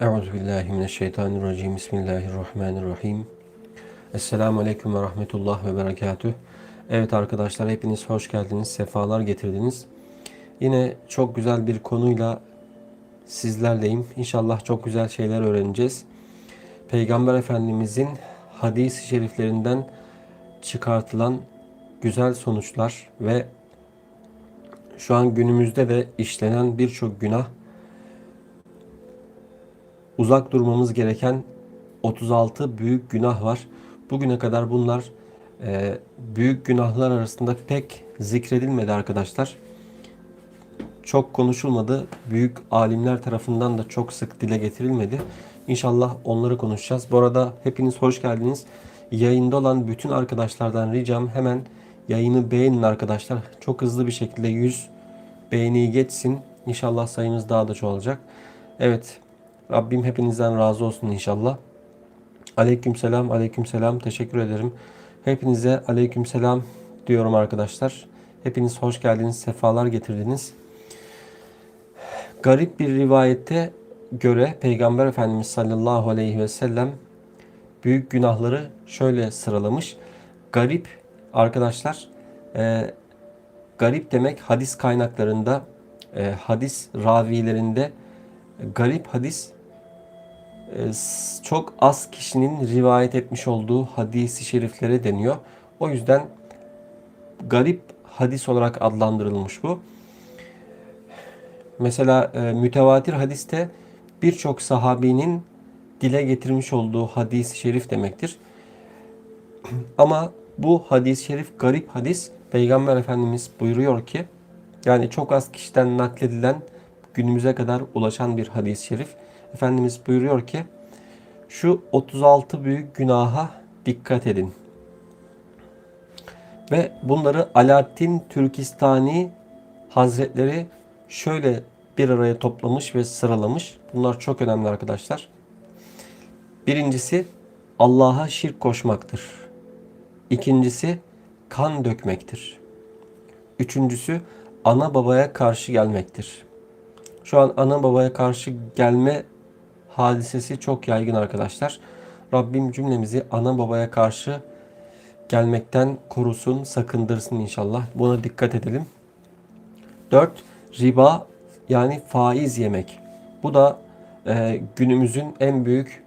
Euzubillahimineşşeytanirracim. Bismillahirrahmanirrahim. Esselamu Aleyküm ve Rahmetullah ve Berekatüh. Evet arkadaşlar hepiniz hoş geldiniz, sefalar getirdiniz. Yine çok güzel bir konuyla sizlerleyim. İnşallah çok güzel şeyler öğreneceğiz. Peygamber Efendimizin hadis-i şeriflerinden çıkartılan güzel sonuçlar ve şu an günümüzde de işlenen birçok günah uzak durmamız gereken 36 büyük günah var. Bugüne kadar bunlar e, büyük günahlar arasında pek zikredilmedi arkadaşlar. Çok konuşulmadı. Büyük alimler tarafından da çok sık dile getirilmedi. İnşallah onları konuşacağız. Bu arada hepiniz hoş geldiniz. Yayında olan bütün arkadaşlardan ricam hemen yayını beğenin arkadaşlar. Çok hızlı bir şekilde 100 beğeniyi geçsin. İnşallah sayımız daha da çoğalacak. Evet Rabbim hepinizden razı olsun inşallah. Aleyküm selam, aleyküm selam. Teşekkür ederim. Hepinize aleyküm selam diyorum arkadaşlar. Hepiniz hoş geldiniz, sefalar getirdiniz. Garip bir rivayette göre Peygamber Efendimiz sallallahu aleyhi ve sellem büyük günahları şöyle sıralamış. Garip arkadaşlar, e, garip demek hadis kaynaklarında, e, hadis ravilerinde garip hadis çok az kişinin rivayet etmiş olduğu hadisi şeriflere deniyor. O yüzden garip hadis olarak adlandırılmış bu. Mesela e, mütevatir hadiste birçok sahabinin dile getirmiş olduğu hadis-i şerif demektir. Ama bu hadis-i şerif garip hadis Peygamber Efendimiz buyuruyor ki yani çok az kişiden nakledilen günümüze kadar ulaşan bir hadis-i şerif. Efendimiz buyuruyor ki şu 36 büyük günaha dikkat edin. Ve bunları Alaaddin Türkistani Hazretleri şöyle bir araya toplamış ve sıralamış. Bunlar çok önemli arkadaşlar. Birincisi Allah'a şirk koşmaktır. İkincisi kan dökmektir. Üçüncüsü ana babaya karşı gelmektir. Şu an ana babaya karşı gelme hadisesi çok yaygın arkadaşlar. Rabbim cümlemizi ana babaya karşı gelmekten korusun, sakındırsın inşallah. Buna dikkat edelim. 4. Riba yani faiz yemek. Bu da e, günümüzün en büyük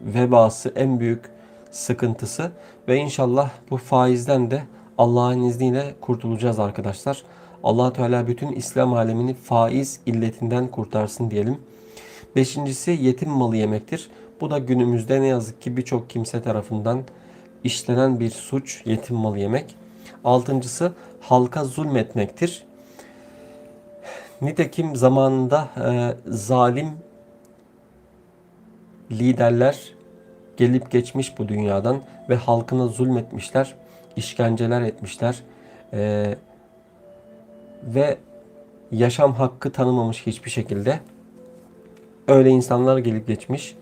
vebası, en büyük sıkıntısı ve inşallah bu faizden de Allah'ın izniyle kurtulacağız arkadaşlar. Allah Teala bütün İslam alemini faiz illetinden kurtarsın diyelim. Beşincisi yetim malı yemektir. Bu da günümüzde ne yazık ki birçok kimse tarafından işlenen bir suç yetim malı yemek. Altıncısı halka zulmetmektir. Nitekim zamanında e, zalim liderler gelip geçmiş bu dünyadan ve halkına zulmetmişler, işkenceler etmişler e, ve yaşam hakkı tanımamış hiçbir şekilde. Öyle insanlar gelip geçmiş.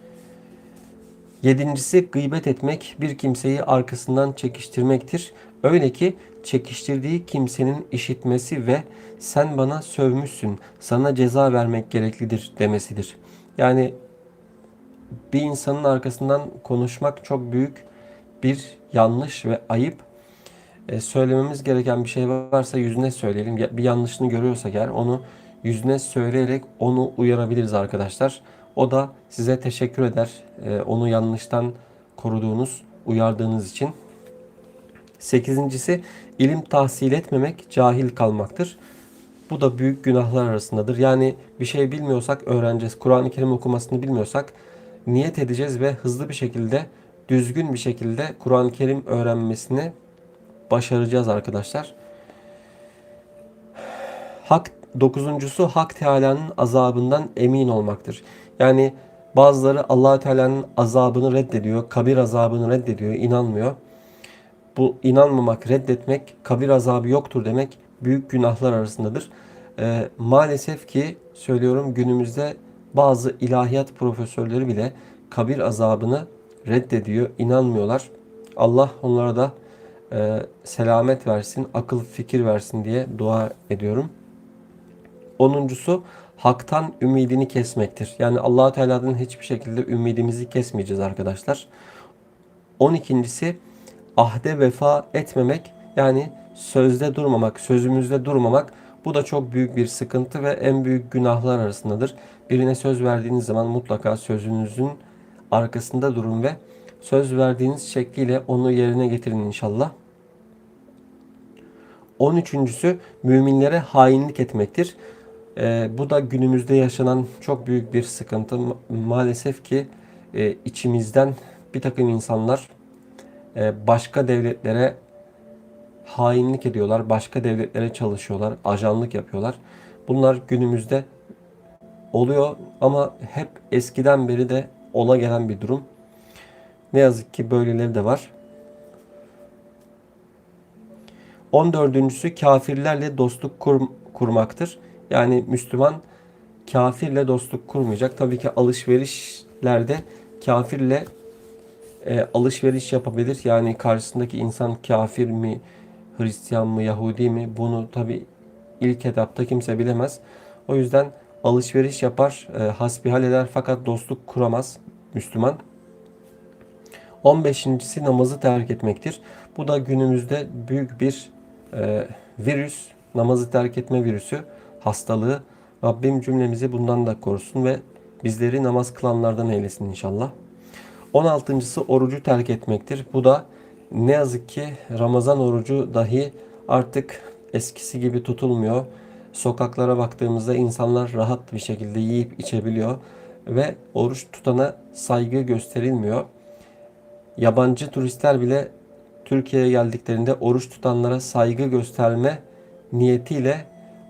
Yedincisi gıybet etmek bir kimseyi arkasından çekiştirmektir. Öyle ki çekiştirdiği kimsenin işitmesi ve sen bana sövmüşsün, sana ceza vermek gereklidir demesidir. Yani bir insanın arkasından konuşmak çok büyük bir yanlış ve ayıp. E, söylememiz gereken bir şey varsa yüzüne söyleyelim. Bir yanlışını görüyorsak eğer onu yüzüne söyleyerek onu uyarabiliriz arkadaşlar. O da size teşekkür eder. Ee, onu yanlıştan koruduğunuz, uyardığınız için. Sekizincisi ilim tahsil etmemek, cahil kalmaktır. Bu da büyük günahlar arasındadır. Yani bir şey bilmiyorsak öğreneceğiz. Kur'an-ı Kerim okumasını bilmiyorsak niyet edeceğiz ve hızlı bir şekilde, düzgün bir şekilde Kur'an-ı Kerim öğrenmesini başaracağız arkadaşlar. Hak Dokuzuncusu Hak Teala'nın azabından emin olmaktır. Yani bazıları allah Teala'nın azabını reddediyor, kabir azabını reddediyor, inanmıyor. Bu inanmamak, reddetmek, kabir azabı yoktur demek büyük günahlar arasındadır. Ee, maalesef ki söylüyorum günümüzde bazı ilahiyat profesörleri bile kabir azabını reddediyor, inanmıyorlar. Allah onlara da e, selamet versin, akıl fikir versin diye dua ediyorum. Onuncusu haktan ümidini kesmektir. Yani allah Teala'dan hiçbir şekilde ümidimizi kesmeyeceğiz arkadaşlar. 12.si ahde vefa etmemek yani sözde durmamak, sözümüzde durmamak bu da çok büyük bir sıkıntı ve en büyük günahlar arasındadır. Birine söz verdiğiniz zaman mutlaka sözünüzün arkasında durun ve söz verdiğiniz şekliyle onu yerine getirin inşallah. 13.sü müminlere hainlik etmektir. Ee, bu da günümüzde yaşanan çok büyük bir sıkıntı. Ma- Maalesef ki e, içimizden bir takım insanlar e, başka devletlere hainlik ediyorlar. Başka devletlere çalışıyorlar. Ajanlık yapıyorlar. Bunlar günümüzde oluyor ama hep eskiden beri de ola gelen bir durum. Ne yazık ki böyleleri de var. 14.sü kafirlerle dostluk kur, kurmaktır. Yani Müslüman kafirle dostluk kurmayacak. Tabii ki alışverişlerde kafirle e, alışveriş yapabilir. Yani karşısındaki insan kafir mi, Hristiyan mı, Yahudi mi bunu tabii ilk etapta kimse bilemez. O yüzden alışveriş yapar, e, hasbihal eder fakat dostluk kuramaz Müslüman. 15.si namazı terk etmektir. Bu da günümüzde büyük bir e, virüs, namazı terk etme virüsü, hastalığı. Rabbim cümlemizi bundan da korusun ve bizleri namaz kılanlardan eylesin inşallah. 16.sı orucu terk etmektir. Bu da ne yazık ki Ramazan orucu dahi artık eskisi gibi tutulmuyor. Sokaklara baktığımızda insanlar rahat bir şekilde yiyip içebiliyor ve oruç tutana saygı gösterilmiyor. Yabancı turistler bile Türkiye'ye geldiklerinde oruç tutanlara saygı gösterme niyetiyle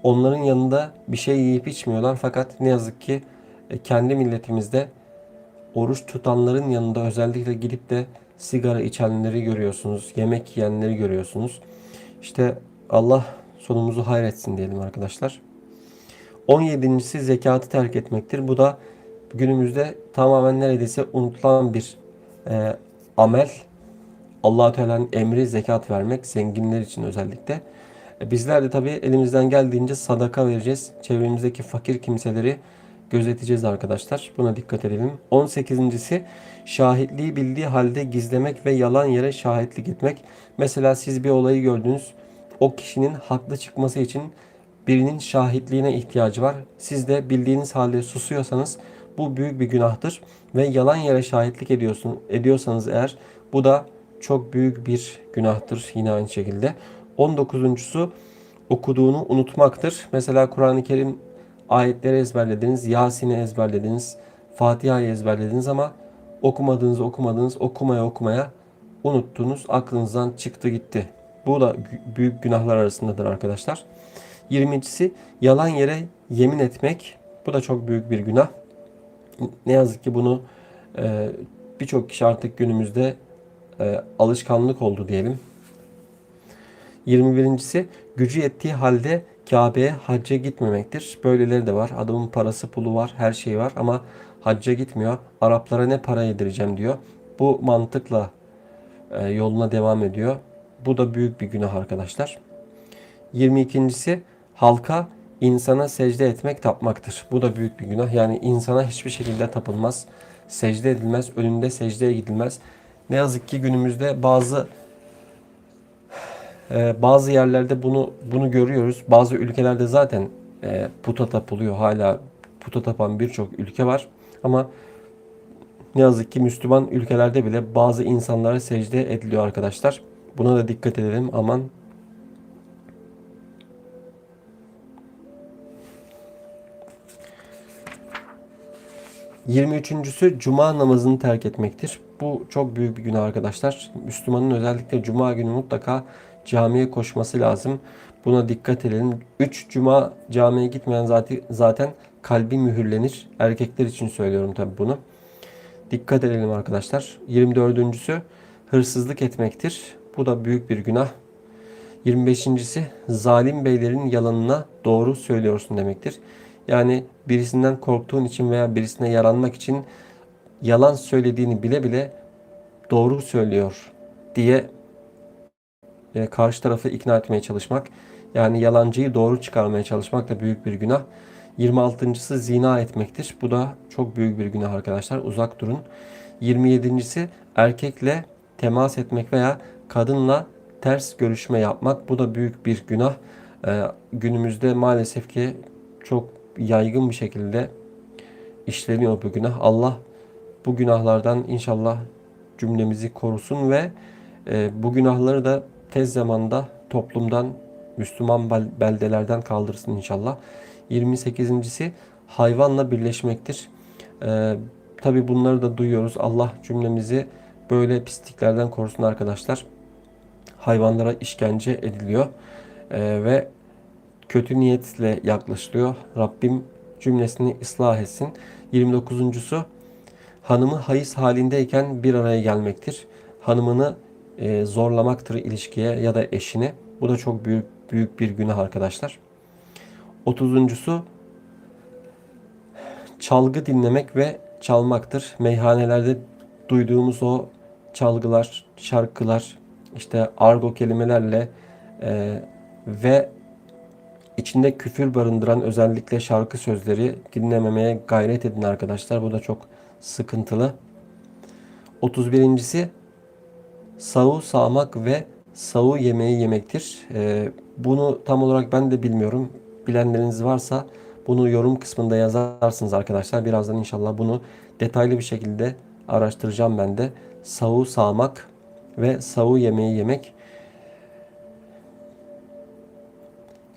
onların yanında bir şey yiyip içmiyorlar. Fakat ne yazık ki e, kendi milletimizde oruç tutanların yanında özellikle gidip de sigara içenleri görüyorsunuz, yemek yiyenleri görüyorsunuz. İşte Allah sonumuzu hayretsin diyelim arkadaşlar. 17.si zekatı terk etmektir. Bu da günümüzde tamamen neredeyse unutulan bir e, amel. allah Teala'nın emri zekat vermek zenginler için özellikle. E, bizler de tabii elimizden geldiğince sadaka vereceğiz. Çevremizdeki fakir kimseleri gözeteceğiz arkadaşlar. Buna dikkat edelim. 18.si şahitliği bildiği halde gizlemek ve yalan yere şahitlik etmek. Mesela siz bir olayı gördünüz. O kişinin haklı çıkması için birinin şahitliğine ihtiyacı var. Siz de bildiğiniz halde susuyorsanız bu büyük bir günahtır ve yalan yere şahitlik ediyorsun ediyorsanız eğer bu da çok büyük bir günahtır yine aynı şekilde. 19.sü okuduğunu unutmaktır. Mesela Kur'an-ı Kerim ayetleri ezberlediniz, Yasin'i ezberlediniz, Fatiha'yı ezberlediniz ama okumadığınız okumadığınız okumaya okumaya unuttunuz, aklınızdan çıktı gitti. Bu da büyük günahlar arasındadır arkadaşlar. 20.si yalan yere yemin etmek. Bu da çok büyük bir günah. Ne yazık ki bunu birçok kişi artık günümüzde alışkanlık oldu diyelim. 21.si gücü yettiği halde Kabe'ye hacca gitmemektir. Böyleleri de var. Adamın parası pulu var, her şeyi var ama hacca gitmiyor. Araplara ne para yedireceğim diyor. Bu mantıkla e, yoluna devam ediyor. Bu da büyük bir günah arkadaşlar. 22.si halka insana secde etmek tapmaktır. Bu da büyük bir günah. Yani insana hiçbir şekilde tapılmaz. Secde edilmez. Önünde secdeye gidilmez. Ne yazık ki günümüzde bazı e, bazı yerlerde bunu bunu görüyoruz. Bazı ülkelerde zaten e, puta tapılıyor. Hala puta tapan birçok ülke var. Ama ne yazık ki Müslüman ülkelerde bile bazı insanlara secde ediliyor arkadaşlar. Buna da dikkat edelim. Aman 23.sü cuma namazını terk etmektir. Bu çok büyük bir günah arkadaşlar. Müslümanın özellikle cuma günü mutlaka camiye koşması lazım. Buna dikkat edelim. 3 cuma camiye gitmeyen zaten zaten kalbi mühürlenir. Erkekler için söylüyorum tabi bunu. Dikkat edelim arkadaşlar. 24.sü hırsızlık etmektir. Bu da büyük bir günah. 25.si zalim beylerin yalanına doğru söylüyorsun demektir. Yani birisinden korktuğun için veya birisine yaranmak için yalan söylediğini bile bile doğru söylüyor diye e, karşı tarafı ikna etmeye çalışmak. Yani yalancıyı doğru çıkarmaya çalışmak da büyük bir günah. 26.sı zina etmektir. Bu da çok büyük bir günah arkadaşlar. Uzak durun. 27.si erkekle temas etmek veya kadınla ters görüşme yapmak. Bu da büyük bir günah. Ee, günümüzde maalesef ki çok yaygın bir şekilde işleniyor bu günah. Allah bu günahlardan inşallah cümlemizi korusun ve e, bu günahları da tez zamanda toplumdan, Müslüman bel- beldelerden kaldırsın inşallah. 28.si hayvanla birleşmektir. E, Tabi bunları da duyuyoruz. Allah cümlemizi böyle pisliklerden korusun arkadaşlar. Hayvanlara işkence ediliyor E, ve kötü niyetle yaklaşılıyor. Rabbim cümlesini ıslah etsin. 29.sü hanımı hayız halindeyken bir araya gelmektir. Hanımını e, zorlamaktır ilişkiye ya da eşine. Bu da çok büyük büyük bir günah arkadaşlar. 30.sü çalgı dinlemek ve çalmaktır. Meyhanelerde duyduğumuz o çalgılar, şarkılar, işte argo kelimelerle e, ve içinde küfür barındıran özellikle şarkı sözleri dinlememeye gayret edin arkadaşlar. Bu da çok sıkıntılı. 31.si savu sağmak ve savu yemeği yemektir. Ee, bunu tam olarak ben de bilmiyorum. Bilenleriniz varsa bunu yorum kısmında yazarsınız arkadaşlar. Birazdan inşallah bunu detaylı bir şekilde araştıracağım ben de. Savu sağmak ve savu yemeği yemek.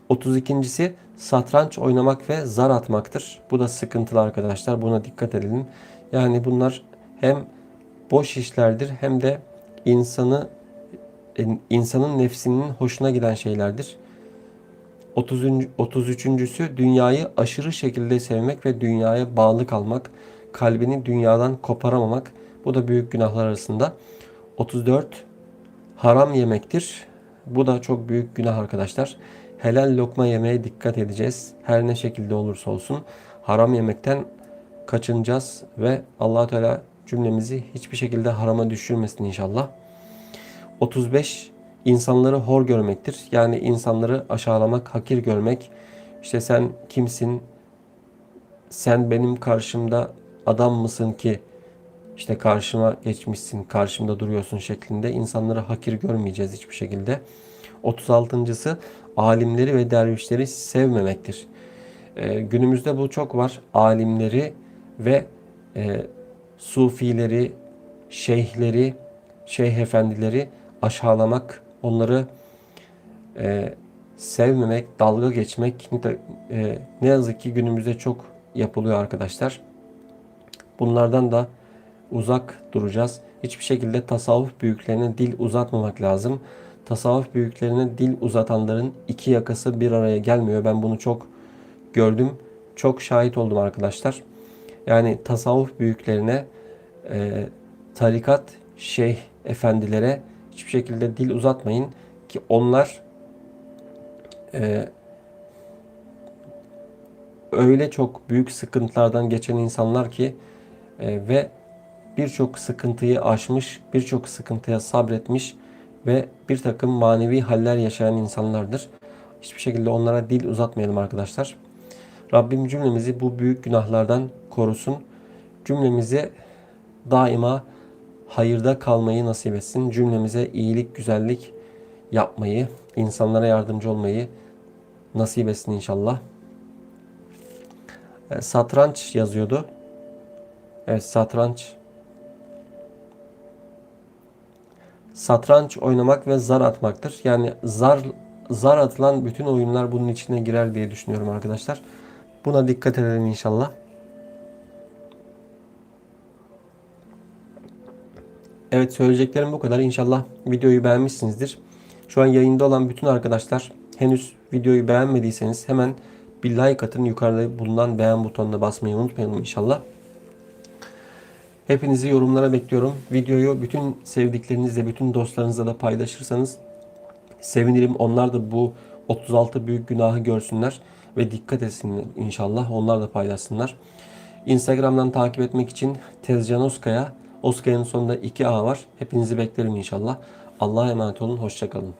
32.si satranç oynamak ve zar atmaktır. Bu da sıkıntılı arkadaşlar. Buna dikkat edelim. Yani bunlar hem boş işlerdir hem de insanı insanın nefsinin hoşuna giden şeylerdir. 30. 33.sü dünyayı aşırı şekilde sevmek ve dünyaya bağlı kalmak, kalbini dünyadan koparamamak. Bu da büyük günahlar arasında. 34 haram yemektir. Bu da çok büyük günah arkadaşlar. Helal lokma yemeye dikkat edeceğiz. Her ne şekilde olursa olsun haram yemekten kaçınacağız ve Allah Teala cümlemizi hiçbir şekilde harama düşürmesin inşallah. 35 insanları hor görmektir. Yani insanları aşağılamak, hakir görmek. İşte sen kimsin? Sen benim karşımda adam mısın ki işte karşıma geçmişsin, karşımda duruyorsun şeklinde insanları hakir görmeyeceğiz hiçbir şekilde. 36.sı alimleri ve dervişleri sevmemektir. Ee, günümüzde bu çok var. Alimleri ve e, sufileri, şeyhleri, şeyh efendileri aşağılamak, onları e, sevmemek, dalga geçmek e, ne yazık ki günümüzde çok yapılıyor arkadaşlar. Bunlardan da uzak duracağız. Hiçbir şekilde tasavvuf büyüklerine dil uzatmamak lazım. Tasavvuf büyüklerine dil uzatanların iki yakası bir araya gelmiyor. Ben bunu çok gördüm. Çok şahit oldum arkadaşlar. Yani tasavvuf büyüklerine, e, tarikat, şeyh efendilere hiçbir şekilde dil uzatmayın ki onlar e, öyle çok büyük sıkıntılardan geçen insanlar ki e, ve birçok sıkıntıyı aşmış, birçok sıkıntıya sabretmiş ve bir takım manevi haller yaşayan insanlardır. Hiçbir şekilde onlara dil uzatmayalım arkadaşlar. Rabbim cümlemizi bu büyük günahlardan korusun. Cümlemizi daima hayırda kalmayı nasip etsin. Cümlemize iyilik, güzellik yapmayı, insanlara yardımcı olmayı nasip etsin inşallah. E, satranç yazıyordu. Evet satranç. Satranç oynamak ve zar atmaktır. Yani zar zar atılan bütün oyunlar bunun içine girer diye düşünüyorum arkadaşlar. Buna dikkat edelim inşallah. Evet söyleyeceklerim bu kadar. İnşallah videoyu beğenmişsinizdir. Şu an yayında olan bütün arkadaşlar henüz videoyu beğenmediyseniz hemen bir like atın. Yukarıda bulunan beğen butonuna basmayı unutmayın inşallah. Hepinizi yorumlara bekliyorum. Videoyu bütün sevdiklerinizle, bütün dostlarınızla da paylaşırsanız sevinirim. Onlar da bu 36 büyük günahı görsünler ve dikkat etsin inşallah. Onlar da paylaşsınlar. Instagram'dan takip etmek için Tezcan Oskaya. Oskaya'nın sonunda 2A var. Hepinizi beklerim inşallah. Allah'a emanet olun. Hoşçakalın.